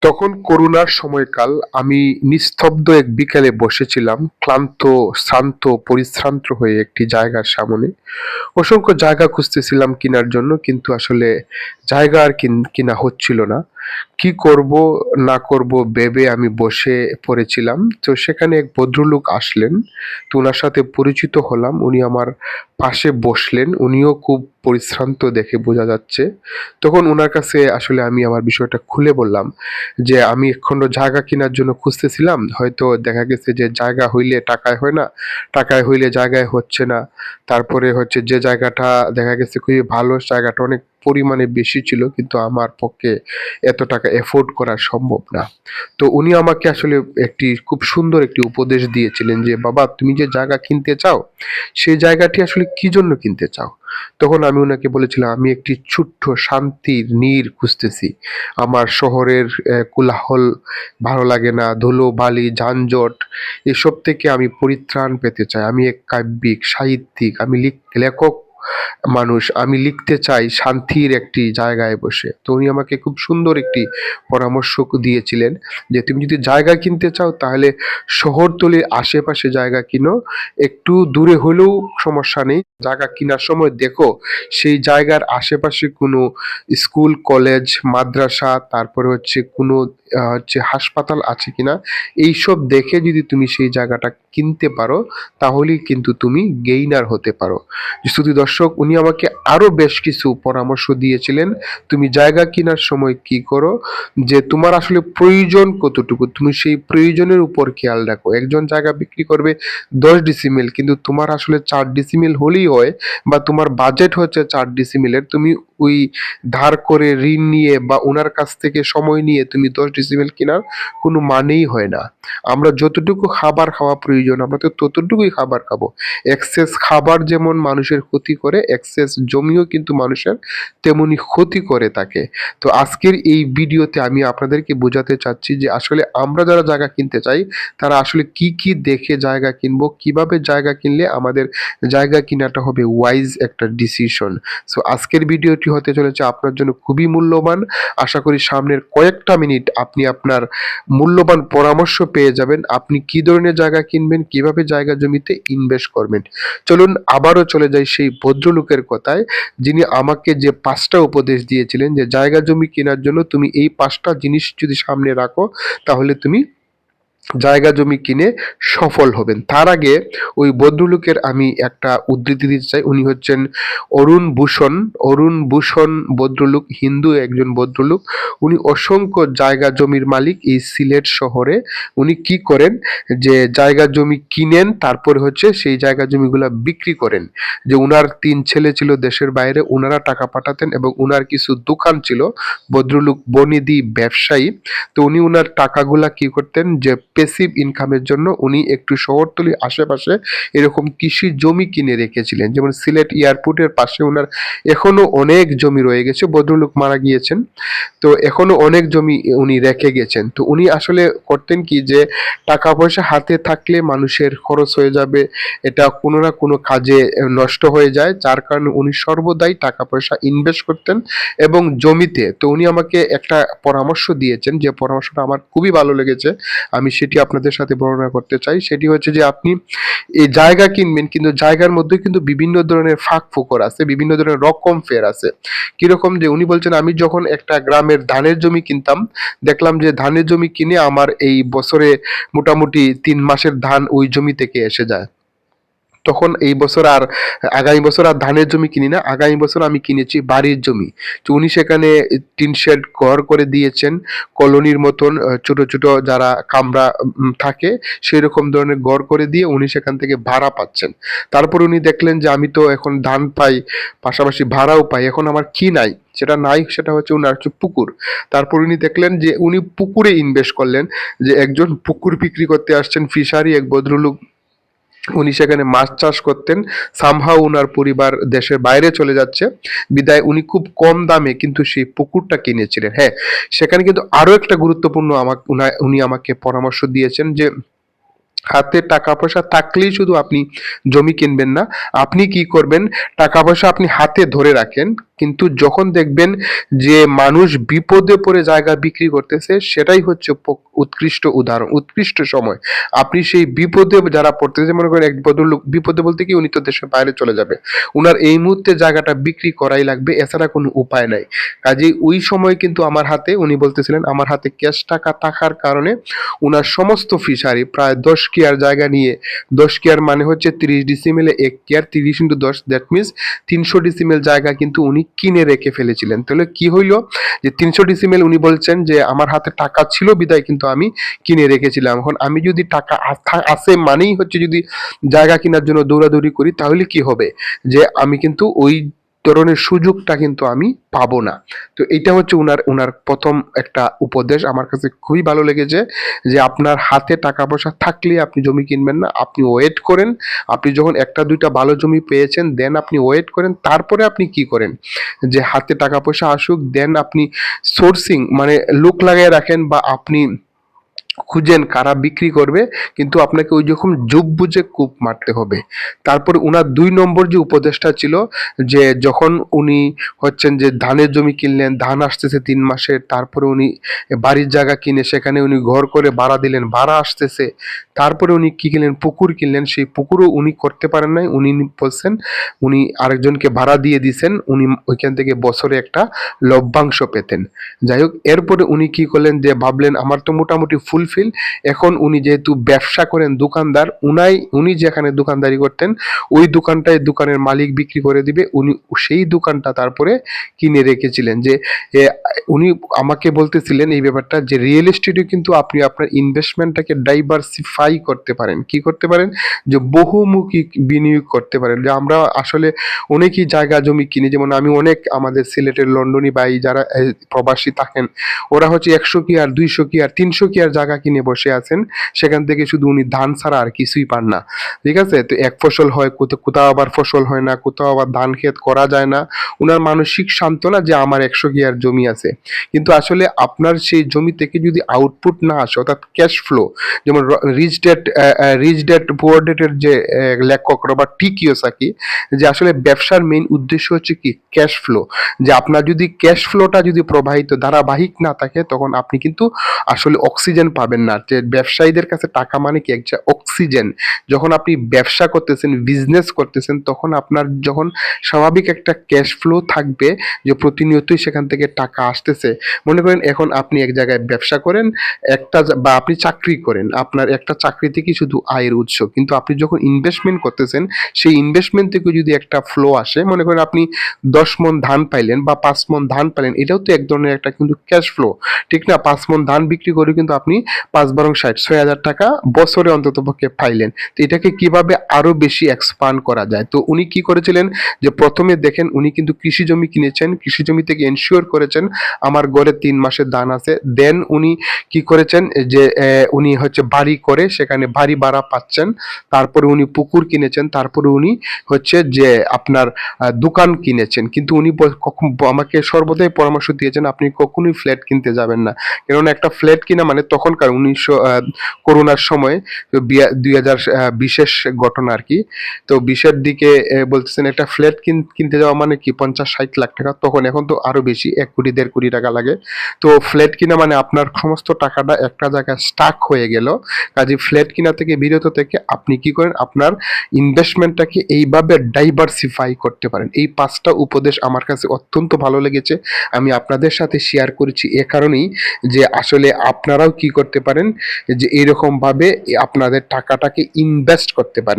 তখন করুণার সময়কাল, আমি নিস্তব্ধ এক বিকেলে বসেছিলাম, ক্লান্ত, শ্রান্ত, পরিশ্রান্ত হয়ে একটি জায়গার সামনে। অসংখ্য জায়গা খুঁজতেছিলাম কেনার জন্য, কিন্তু আসলে জায়গা আর কিন- কিনা হচ্ছিল না। কি করব, না করব ভেবে আমি বসে পড়েছিলাম। তো সেখানে এক ভদ্রলোক আসলেন। তো ওনার সাথে পরিচিত হলাম। উনি আমার পাশে বসলেন। উনিও খুব পরিশ্রান্ত দেখে বোঝা যাচ্ছে। তখন ওনার কাছে আসলে আমি আমার বিষয়টা খুলে বললাম যে, আমি এখনও জায়গা কেনার জন্য খুঁজতেছিলাম। হয়তো দেখা গেছে যে, জায়গা হইলে টাকায় হয় না, টাকায় হইলে জায়গায় হচ্ছে না। তারপরে হচ্ছে যে জায়গাটা দেখা গেছে খুবই ভালো, জায়গাটা অনেক পরিমাণে বেশি ছিল, কিন্তু আমার পক্ষে এত টাকা এফোর্ড করা সম্ভব না। তো উনি আমাকে আসলে একটি খুব সুন্দর একটি উপদেশ দিয়েছিলেন যে, বাবা, তুমি যে জায়গা কিনতে চাও, সেই জায়গাটি আসলে কি জন্য কিনতে চাও? তখন আমি ওনাকে বলেছিলাম, আমি একটি ছোট্ট শান্তির নীর খুঁজতেছি। আমার শহরের কোলাহল ভালো লাগে না, ধুলো, বালি, যানজট, এসব থেকে আমি পরিত্রাণ পেতে চাই। আমি এক কাব্যিক, সাহিত্যিক, আমি লিখ- লেখক মানুষ, আমি লিখতে চাই শান্তির একটি জায়গায় বসে। তো উনি আমাকে খুব সুন্দর একটি পরামর্শ দিয়েছিলেন যে, তুমি যদি জায়গা কিনতে চাও, তাহলে শহরতলির আশেপাশে জায়গা কিনো। একটু দূরে হলেও সমস্যা নেই। জায়গা কেনার সময় দেখো, সেই জায়গার আশেপাশে কোনো স্কুল, কলেজ, মাদ্রাসা, তারপরে হচ্ছে কোনো হচ্ছে হাসপাতাল আছে কিনা, এইসব দেখে যদি তুমি সেই জায়গাটা কিনতে পারো, তাহলেই কিন্তু তুমি গেইনার হতে পারো। শুধু দর্শক উনি আমাকে আরও বেশ কিছু পরামর্শ দিয়েছিলেন। তুমি জায়গা কেনার সময় কি করো? যে তোমার আসলে প্রয়োজন কতটুকু? তুমি সেই প্রয়োজনের উপর খেয়াল রাখো। একজন জায়গা বিক্রি করবে দশ ডিসিমিল কিন্তু তোমার আসলে চার ডিসিমিল হলেই হয় বা তোমার বাজেট হচ্ছে চার ডিসিমিলের তুমি ওই ধার করে ঋণ নিয়ে বা ওনার কাছ থেকে সময় নিয়ে তুমি দশ ডিসিমিল কেনার কোনো মানেই হয় না। আমরা যতটুকু খাবার খাওয়া প্রয়োজন, আমরা তো ততটুকুই খাবার খাব। এক্সেস খাবার যেমন মানুষের ক্ষতি করে এক্সেস জমিও কিন্তু মানুষের তেমনি ক্ষতি করে তাকে। তো আজকের এই ভিডিওতে আমি আপনাদেরকে বোঝাতে চাচ্ছি যে আসলে আমরা যারা জায়গা কিনতে চাই, তারা আসলে কি কি দেখে জায়গা কিনবো, কীভাবে জায়গা কিনলে আমাদের জায়গা কিনাটা হবে ওয়াইজ একটা ডিসিশন সো আজকের ভিডিওটি হতে চলেছে, আপনার জন্য খুবই মূল্যবান। আশা করি সামনের কয়েকটা মিনিট আপনি আপনার মূল্যবান পরামর্শ পেয়ে যাবেন, আপনি কি ধরনের জায়গা কিনবেন, কীভাবে জায়গা জমিতে ইনভেস্ট করবেন। চলুন আবারও চলে যাই সেই ভদ্রলোকের কথায়, যিনি আমাকে যে পাঁচটা উপদেশ দিয়েছিলেন যে, জায়গা জমি কেনার জন্য তুমি এই পাঁচটা জিনিস যদি সামনে রাখো, তাহলে তুমি জায়গা জমি কিনে সফল হবেন। তার আগে ওই ভদ্রলোকের আমি একটা উদ্ধৃতি দিতে চাই। উনি হচ্ছেন অরুণ ভূষণ। অরুণ ভূষণ ভদ্রলোক হিন্দু একজন ভদ্রলোক উনি অসংখ্য জায়গা জমির মালিক এই সিলেট শহরে। উনি কি করেন? যে জায়গা জমি কিনেন, তারপরে হচ্ছে সেই জায়গা জমিগুলা বিক্রি করেন। যে উনার তিন ছেলে ছিল দেশের বাইরে, উনারা টাকা পাঠাতেন এবং উনার কিছু দোকান ছিল। ভদ্রলোক বনিদি ব্যবসায়ী। তো উনি উনার টাকাগুলা কি করতেন? যে পেসিভ ইনকামের জন্য উনি একটু শহরতলির আশেপাশে এরকম কৃষি জমি কিনে রেখেছিলেন। যেমন সিলেট এয়ারপোর্টের পাশে ওনার এখনও অনেক জমি রয়ে গেছে, ভদ্রলোক মারা গিয়েছেন। তো এখনও অনেক জমি উনি রেখে গেছেন। তো উনি আসলে করতেন কি যে টাকা পয়সা হাতে থাকলে মানুষের খরচ হয়ে যাবে, এটা কোনো না কোনো কাজে নষ্ট হয়ে যায়। যার কারণে উনি সর্বদাই টাকা পয়সা ইনভেস্ট করতেন এবং জমিতে। তো উনি আমাকে একটা পরামর্শ দিয়েছেন, যে পরামর্শটা আমার খুবই ভালো লেগেছে। আমি সেটি আপনাদের সাথে বর্ণনা করতে চাই, সেটি হচ্ছে যে আপনি এই জায়গা কিনবেন, কিন্তু জায়গার মধ্যে কিন্তু বিভিন্ন ধরনের ফাঁক ফোকর আছে, বিভিন্ন ধরনের রকম ফের আছে। কীরকম যে উনি বলছেন, আমি যখন একটা গ্রামের ধানের জমি কিনতাম, দেখলাম যে ধানের জমি কিনে আমার এই বছরে মোটামুটি তিন মাসের ধান ওই জমি থেকে এসে যায়। তখন এই বছর আর, আগামী বছর আর ধানের জমি কিনি না, আগামী বছর আমি কিনেছি বাড়ির জমি। তো উনি সেখানে টিন শেড ঘর করে দিয়েছেন, কলোনির মতন ছোট ছোট যারা কামরা থাকে সেই রকম ধরনের ঘর করে দিয়ে উনি সেখান থেকে ভাড়া পাচ্ছেন। তারপর উনি দেখলেন যে আমি তো এখন ধান পাই, পাশাপাশি ভাড়াও পাই, এখন আমার কি নাই? সেটা নাই, সেটা হচ্ছে উনার হচ্ছে পুকুর। তারপর উনি দেখলেন যে উনি পুকুরে ইনভেস্ট করলেন, যে একজন পুকুর বিক্রি করতে আসছেন ফিশারি এক ভদ্রলোক উনি সেখানে মাছ চাষ করতেন। সামহা উনার পরিবার দেশের বাইরে চলে যাচ্ছে। বিদায় উনি খুব কম দামে কিন্তু সেই পুকুরটা কিনেছিলেন। হ্যাঁ সেখানে কিন্তু আরও একটা গুরুত্বপূর্ণ আমাকে উনি আমাকে পরামর্শ দিয়েছেন যে হাতে টাকা পয়সা থাকলেই শুধু আপনি জমি কিনবেন না, আপনি কি করবেন? টাকা পয়সা আপনি হাতে ধরে রাখেন, কিন্তু যখন দেখবেন যে মানুষ বিপদে পড়ে জায়গা বিক্রি করতেছে, সেটাই হচ্ছে উৎকৃষ্ট উদাহরণ, উৎকৃষ্ট সময়। আপনি সেই বিপদে যারা পড়তেছে, মনে করেন এক ভদ্রলোক, বিপদে বলতে কি, উনি তো দেশের বাইরে চলে যাবে। উনার এই মুহূর্তে জায়গাটা বিক্রি করাই লাগবে, এছাড়া কোনো উপায় নাই। কাজেই ওই সময় কিন্তু আমার হাতে, উনি বলতেছিলেন, আমার হাতে ক্যাশ টাকা থাকার কারণে উনার সমস্ত ফিশারি প্রায় দশ কেয়ার জায়গা নিয়ে। দশ কেয়ার মানে হচ্ছে তিরিশ ডিসিমেলে এক কেয়ার, তিরিশ ইন্টু দশ দ্যাট মিনস তিনশো ডিসিমেল জায়গা কিন্তু উনি কিনে রেখে ফেলেছিলেন। তাহলে কি হইল? যে তিনশো ডিসিমেল উনি বলছেন যে, আমার হাতে টাকা ছিল, বিদায় কিন্তু আমি কিনে রেখেছিলাম। এখন আমি যদি টাকা আছে মানেই হচ্ছে যদি জায়গা কেনার জন্য দৌড়াদৌড়ি করি, তাহলে কি হবে? যে আমি কিন্তু ওই ধরনের সুযোগটা কিন্তু আমি পাবো না। তো এটা হচ্ছে উনার উনার প্রথম একটা উপদেশ। আমার কাছে খুবই ভালো লেগেছে যে আপনার হাতে টাকা পয়সা থাকলে আপনি জমি কিনবেন না, আপনি ওয়েট করেন। আপনি যখন একটা, দুইটা ভালো জমি পেয়েছেন, দেন আপনি ওয়েট করেন, তারপরে আপনি কি করেন? যে হাতে টাকা পয়সা আসুক, দেন আপনি সোর্সিং মানে লোক লাগিয়ে রাখেন বা আপনি খুঁজেন কারা বিক্রি করবে, কিন্তু আপনাকে ওই রকম যুগ বুঝে কূপ মারতে হবে। তারপর উনার দুই নম্বর যে উপদেশটা ছিল, যে যখন উনি হচ্ছেন যে ধানের জমি কিনলেন, ধান আসতেছে তিন মাসে, তারপরে উনি বাড়ির জায়গা কিনে সেখানে উনি ঘর করে ভাড়া দিলেন, ভাড়া আসতেছে। তারপরে উনি কি কিনলেন? পুকুর কিনলেন। সেই পুকুরও উনি করতে পারেন নাই। উনি বলছেন, উনি আরেকজনকে ভাড়া দিয়ে দিছেন। উনি ওইখান থেকে বছরে একটা লভ্যাংশ পেতেন। যাই হোক, এরপরে উনি কি করলেন? যে ভাবলেন, আমার তো মোটামুটি ফুলফিল এখন উনি যেহেতু ব্যবসা করেন দোকানদার, উনাই, উনি যেখানে দোকানদারি করতেন, ওই দোকানটায় দোকানের মালিক বিক্রি করে দিবে। উনি সেই দোকানটা তারপরে কিনে রেখেছিলেন যে উনি আমাকে বলতেছিলেন এই ব্যাপারটা যে রিয়েল এস্টেটে কিন্তু আপনি আপনার ইনভেস্টমেন্টটাকে ডাইভার্সিফাই করতে পারেন। কি করতে পারেন? যে, বহুমুখী বিনিয়োগ করতে পারেন। যে, আমরা আসলে অনেকই জায়গা জমি কিনি। যেমন আমি অনেক আমাদের সিলেটের লন্ডনী বাই যারা প্রবাসী থাকেন, ওরা হচ্ছে একশো কি আর, দুইশো কি আর, তিনশো কি আর জায়গা কিনে বসে আছেন, সেখান থেকে শুধু উনি ধান ছাড়া আর কিছুই পান না। ঠিক আছে? তো এক ফসল হয়, কোথাও আবার ফসল হয় না, কোথাও আবার ধান ক্ষেত করা যায় না। উনার মানসিক সান্ত্বনা যে আমার একশো আর জমি আছে। কিন্তু আসলে আপনার সেই জমি থেকে যদি আউটপুট না আসে, অর্থাৎ ক্যাশ ফ্লো যেমন rich dad rich dad poor ডেটের যে লেখক রবার্ট টি কিওসাকি, যে আসলে ব্যবসার মেইন উদ্দেশ্য হচ্ছে কি? ক্যাশ ফ্লো যে আপনার যদি ক্যাশ ফ্লোটা যদি প্রবাহিত ধারাবাহিক না থাকে, তখন আপনি কিন্তু আসলে অক্সিজেন পাবেন না। যে ব্যবসায়ীদের কাছে টাকা মানে কি? একটা অক্সিজেন যখন আপনি ব্যবসা করতেছেন বিজনেস করতেছেন, তখন আপনার যখন স্বাভাবিক একটা ক্যাশ ফ্লো থাকবে যে প্রতিনিয়তই সেখান থেকে টাকা আসতেছে। মনে করেন এখন আপনি এক জায়গায় ব্যবসা করেন, একটা বা আপনি চাকরি করেন, আপনার একটা চাকরি থেকে শুধু আয়ের উৎস। কিন্তু আপনি যখন ইনভেস্টমেন্ট করতেছেন, সেই ইনভেস্টমেন্ট থেকে যদি একটা ফ্লো আসে, মনে করেন আপনি দশ মন ধান পাইলেন বা পাঁচ মন ধান পাইলেন, এটাও তো এক ধরনের একটা কিন্তু ক্যাশ ফ্লো ঠিক না? পাঁচ মন ধান বিক্রি করে কিন্তু আপনি পাঁচ বারং ষাট, ছয় হাজার টাকা বছরে অন্তত পক্ষে পাইলেন। তো এটাকে কীভাবে আরও বেশি এক্সপান্ড করা যায়? তো উনি কি করেছিলেন যে প্রথমে দেখেন উনি কিন্তু কৃষি জমি কিনেছেন, কৃষি জমি থেকে এনশিওর করেছেন আমার ঘরে তিন মাসের দান আছে। দেন উনি কি করেছেন যে উনি হচ্ছে বাড়ি করে সেখানে বাড়ি ভাড়া পাচ্ছেন। তারপরে উনি পুকুর কিনেছেন। তারপরে উনি হচ্ছে যে আপনার দোকান কিনেছেন। কিন্তু উনি আমাকে সর্বদাই পরামর্শ দিয়েছেন, আপনি কখনোই ফ্ল্যাট কিনতে যাবেন না। কেননা একটা ফ্ল্যাট কিনা মানে তখনকার উনিশশো করোনার সময় দুই হাজার বিশেষ ঘটনা আর কি। তো বিশের দিকে বলতেছেন একটা ফ্ল্যাট কিনতে যাওয়া মানে কি পঞ্চাশ ষাট লাখ টাকা? তখন এখন তো আরও বেশি, এক কোটি, দেড় কোটি টাকা লাগে। তো ফ্ল্যাট কিনা মানে আপনার সমস্ত টাকাটা একটা জায়গায় স্টাক হয়ে গেল। কাজে ফ্ল্যাট কিনা থেকে, বিরত থেকে আপনি কি করেন? আপনার ইনভেস্টমেন্টটাকে এইভাবে ডাইভার্সিফাই করতে পারেন। এই পাঁচটা উপদেশ আমার কাছে অত্যন্ত ভালো লেগেছে। আমি আপনাদের সাথে শেয়ার করেছি। এ কারণেই যে আসলে আপনারাও কি করতে পারেন যে এরকমভাবে আপনাদের টাকাটাকে ইনভেস্ট করতে পারেন।